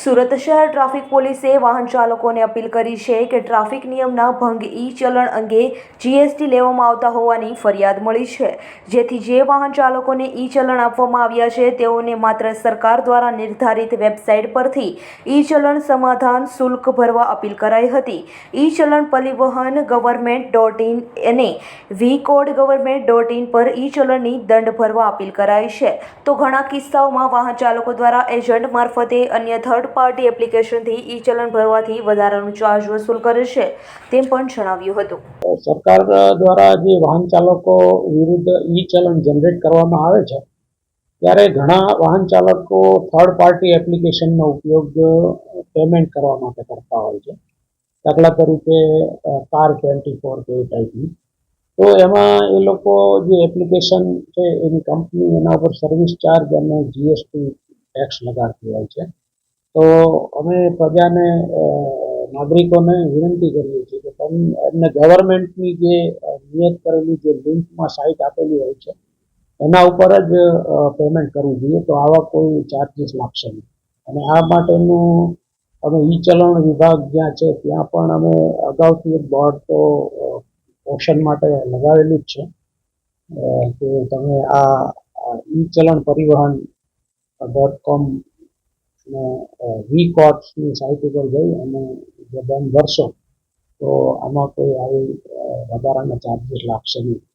સુરત શહેર ટ્રાફિક પોલીસે વાહન ચાલકોને અપીલ કરી છે કે ટ્રાફિક નિયમના ભંગ ઈ ચલણ અંગે જીએસટી લેવામાં આવતા હોવાની ફરિયાદ મળી છે. જેથી જે વાહન ચાલકોને ઈ ચલણ આપવામાં આવ્યા છે, તેઓને માત્ર સરકાર દ્વારા નિર્ધારિત વેબસાઇટ પરથી ઈ ચલણ સમાધાન શુલ્ક ભરવા અપીલ કરાઈ હતી. ઈ ચલણ પરિવહન ગવર્મેન્ટ ડોટ ઇન અને V code government dot in પર ઈ ચલણની દંડ ભરવા અપીલ કરાઈ છે. તો ઘણા કિસ્સાઓમાં વાહન ચાલકો દ્વારા એજન્ટ મારફતે અન્ય થર્ડ પાર્ટી એપ્લિકેશનથી ઈ ચલણ ભરવાથી વધારાનું ચાર્જ વસૂલ કરે છે તેમ પણ જણાવ્યું હતું. સરકાર દ્વારા જે વાહન ચાલકો વિરુદ્ધ ઈ ચલણ જનરેટ કરવામાં આવે છે, ત્યારે ઘણા વાહન ચાલકો થર્ડ પાર્ટી એપ્લિકેશનનો ઉપયોગ પેમેન્ટ કરવા માટે કરતા હોય છે. દાખલા તરીકે કાર ટ્વેન્ટી ફોર કે ટાઈપની. તો એમાં એ લોકો જે એપ્લિકેશન છે, એની કંપની એના ઉપર સર્વિસ ચાર્જ અને જીએસટી ટેક્સ લગાડતી હોય છે. તો અમે પ્રજાને નાગરિકોને વિનંતી કરીએ છીએ કે તમે, એમને ગવર્મેન્ટની જે નિયત કરેલી જે લિંકમાં સાઇટ આપેલી હોય છે, એના ઉપર જ પેમેન્ટ કરવું જોઈએ. તો આવા કોઈ ચાર્જીસ લાગશે નહીં. અને આ માટેનું અમે ઈ ચલણ વિભાગ જ્યાં છે, ત્યાં પણ અમે અગાઉથી એક બોર્ડ તો ઓપ્શન માટે લગાવેલું જ છે. કે તમે આ ઈ ચલણ પરિવહન ડોટ કોમ વી કોર્ટની સાઇટ ઉપર જઈ અને જે દંડ ભરશો તો આમાં કોઈ આવી વધારાના ચાર્જીસ લાગશે નહીં.